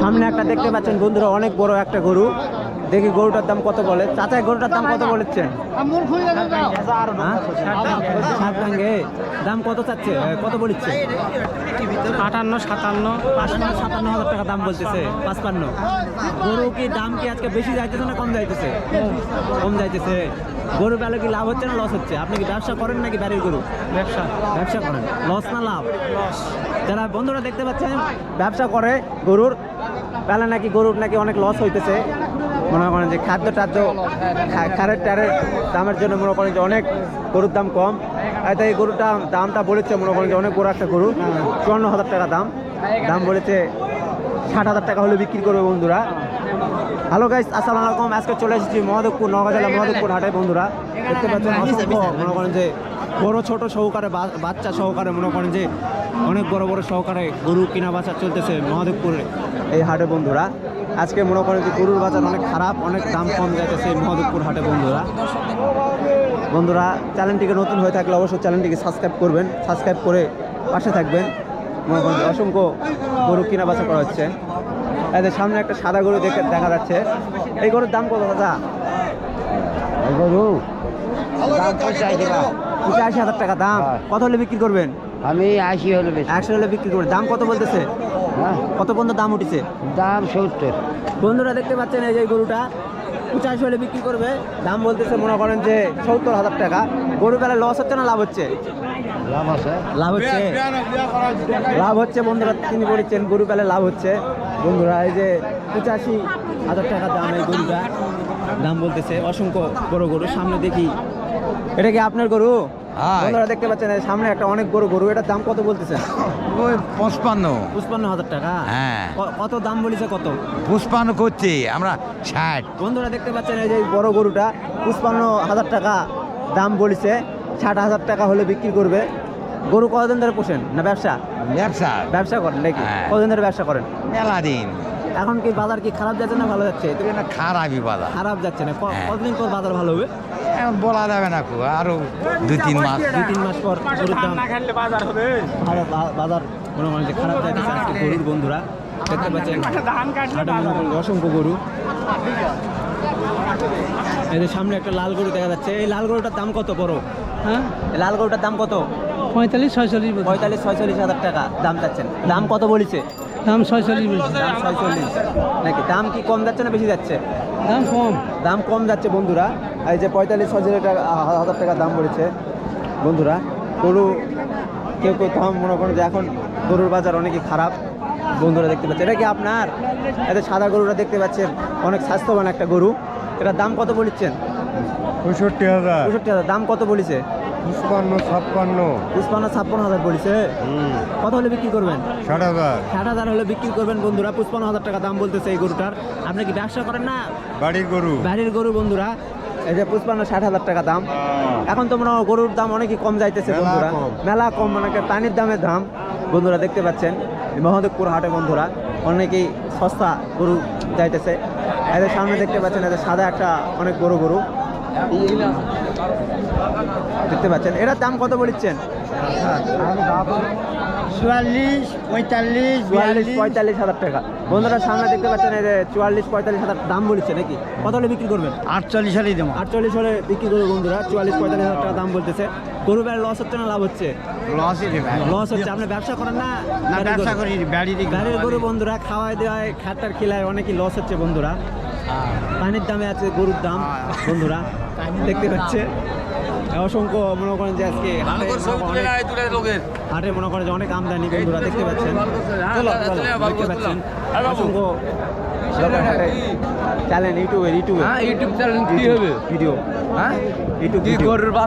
সামনে একটা দেখতে পাচ্ছেন বন্ধুরা অনেক বড় একটা গরু। দেখি গরুটার দাম কত বলে? চাচা গরুটার দাম কত বলেছেন হ্যাঁ? সাত ভাঙ্গে দাম কত চাচ্ছে? কত বলিচ্ছে? আটান্ন সাতান্ন। পাঁচপান্ন সাতান্ন হাজার টাকা দাম বলতেছে পাঁচপান্ন। গরু কি দাম কি আজকে বেশি যাইতেছে না কম যাইতেছে? কম যাইতেছে। গরু বেলা কি লাভ হচ্ছে না লস হচ্ছে? আপনি কি ব্যবসা করেন নাকি বাড়ির গরু? ব্যবসা। ব্যবসা করেন। লস না লাভ? যারা বন্ধুরা দেখতে পাচ্ছেন ব্যবসা করে গরুর বেলা নাকি গরুর নাকি অনেক লস হইতেছে। মনে করেন যে খাদ্য টাদ্য খারের টারের দামের জন্য মনে করেন যে অনেক গরুর দাম কম। তাই এই গরুটা দামটা বলেছে মনে করেন যে অনেক বড় একটা গরু, চুয়ান্ন হাজার টাকা দাম। দাম বলেছে ষাট হাজার টাকা হলে বিক্রি করবে বন্ধুরা। হ্যালো গাইস আসসালামু আলাইকুম। আজকে চলে এসেছি মহাদেবপুর, নওগাঁ জেলা মহাদেবপুর হাটে বন্ধুরা। দেখতে পাচ্ছেন মনে করেন যে বড় ছোট সহকারে বাচ্চা সহকারে মনে করেন যে অনেক বড় বড় সহকারে গরু কিনা বাচ্চা চলতেছে মহাদেবপুরে। এই হাটে বন্ধুরা আজকে মনে করেন যে গরুর বাজার অনেক খারাপ অনেক দাম কম যাইতেছে এই মহাদেবপুর হাটে বন্ধুরা। বন্ধুরা চ্যানেলটিকে নতুন হয়ে থাকলে অবশ্যই চ্যানেলটিকে সাবস্ক্রাইব করবেন সাবস্ক্রাইব করে পাশে থাকবেন। মনে করেন অসংখ্য গরু কিনা বাচ্চা করা হচ্ছে। এদের সামনে একটা সাদা গরু দেখে দেখা যাচ্ছে। এই গরুর দাম কত দাদা? গরু। দাম পঁচাশি হাজার টাকা দাম। হ্যাঁ। কত হলে বিক্রি করবেন? আমি আশি হলো বেশি। একশো হলে বিক্রি করে। দাম কত বলতেছে? হ্যাঁ। কত পর্যন্ত দাম উঠেছে? দাম সত্তর। বন্ধুরা দেখতে পাচ্ছেন এই যে গরুটা। পঁচাশি হলে বিক্রি করবে। দাম বলতেছে মনে করেন যে সত্তর হাজার টাকা। গরু বেলা লস হচ্ছে না লাভ হচ্ছে? লাভ আছে। লাভ হচ্ছে। লাভ হচ্ছে বন্ধুরা তিনি বলেছেন গরু বেলা লাভ হচ্ছে। বন্ধুরা এই যে পঁচাশি হাজার টাকা দাম এই গরুটা। দাম বলতেছে অসংখ্য বড় গরু। সামনে দেখি। এটা কি আপনার গরু। বন্ধুরা দেখতে পাচ্ছেন সামনে একটা অনেক বড় গরু এটার দাম কত বলতেছেন? ওই পঁচপান্ন। পঁচপান্ন হাজার টাকা? হ্যাঁ। কত দাম বলেছে কত? পুষ্পান্ন করছি আমরা ষাট। বন্ধুরা দেখতে পাচ্ছেন এই যে বড় গরুটা পঁচপান্ন হাজার টাকা দাম বলেছে ষাট হাজার টাকা হলে বিক্রি করবে। গরু কতদিন ধরে পোষেন? না ব্যবসা? ব্যবসা। ব্যবসা করেন নাকি? হ্যাঁ। কতদিন ধরে ব্যবসা করেন? মেলা দিন। এখন কি বাজার কি খারাপ যাচ্ছে না ভালো যাচ্ছে? না খারাপই বাজার। খারাপ যাচ্ছে না। হ্যাঁ। কতদিন পর বাজার ভালো হবে? এখন বলা যাবে না খুব আরও দুই তিন মাস। দুই তিন মাস পর গরুর দাম। বাজার মনে খারাপ যাচ্ছে আজকে গরুর বন্ধুরা। দেখতে পাচ্ছেন অসংখ্য গরু। এই যে সামনে একটা লাল গরু দেখা যাচ্ছে। এই লাল গরুটার দাম কত বড়? হ্যাঁ? লাল গরুটার দাম কত? পঁয়তাল্লিশ ছয়চল্লিশ পঁয়তাল্লিশ ছয়চল্লিশ হাজার টাকা। দাম চাচ্ছেন। দাম কত বলেছে? দাম ছয়চল্লিশ দাম ছয়চল্লিশ। নাকি? দাম কি কম যাচ্ছে না বেশি যাচ্ছে? দাম কম। দাম কম যাচ্ছে বন্ধুরা। এই যে পঁয়তাল্লিশ ছয়চল্লিশ টাকা হাজার টাকা দাম বলেছে বন্ধুরা। গরু কেউ কেউ দাম মনে করেন যে এখন গরুর বাজার অনেকই খারাপ। বন্ধুরা দেখতে পাচ্ছে এটা কি আপনার? এতে সাদা গরুটা দেখতে পাচ্ছেন অনেক স্বাস্থ্যবান একটা গরু। এটার দাম কত বলেছেন? পঁয়ষট্টি হাজার। পঁয়ষট্টি হাজার দাম কত বলেছে? ছাপ্পান্ন। পুষ্পান্ন ছাপ্পান্ন হাজার বলেছে কত হলে বিক্রি করবেন? ষাট হাজার। ষাট হাজার হলে বিক্রি করবেন বন্ধুরা। পুষ্পান্ন হাজার টাকা দাম বলতেছে এই গরুটার। আপনি কি ব্যবসা করেন না? বাড়ির গরু। বাড়ির গরু বন্ধুরা। এই যে পুষ্পান্ন ষাট হাজার টাকা দাম। এখন তো হয় গরুর দাম অনেকই কম যাইতেছে মেলা বন্ধুরা। কম। মেলা কম মানে পানির দামের দাম। বন্ধুরা দেখতে পাচ্ছেন মহাদেবপুর হাটে বন্ধুরা অনেকেই সস্তা গরু যাইতেছে। এদের সামনে দেখতে পাচ্ছেন এদের সাদা একটা অনেক বড় গরু। দেখতে পাচ্ছেন। এটার দাম কত বলিচ্ছেন চুয়াল্লিশ পঁয়তাল্লিশ চুয়াল্লিশ পঁয়তাল্লিশ হাজার টাকা। বন্ধুরা সামনে দেখতে পাচ্ছেন চুয়াল্লিশ পঁয়তাল্লিশ হাজার দাম বলেছে নাকি? কত হলে বিক্রি করবেন? আটচল্লিশ দেবো। আটচল্লিশ হলে বিক্রি করবে বন্ধুরা চুয়াল্লিশ পঁয়তাল্লিশ হাজার টাকা দাম বলতেছে। গরু লস হচ্ছে না লাভ হচ্ছে? লস হচ্ছে আপনি ব্যবসা করেন না? ব্যবসা গরু? করি বাড়ির গরু বন্ধুরা খাওয়াই দেওয়ায় খাটার খিলায় অনেকই লস হচ্ছে বন্ধুরা। পানির দামে আছে গরুর দাম বন্ধুরা দেখতে পাচ্ছে। অসংখ্য মনে করেন যে আজকে হাটে মনে করেন যে অনেক আমদানি বন্ধুরা দেখতে পাচ্ছেন। চলো, দেখতে পাচ্ছেন। অসংখ্য চ্যানেল ইউটিউবে ইউটিউবে ইউটিউব চ্যানেল কি হবে? ভিডিও হ্যাঁ? ইউটিউব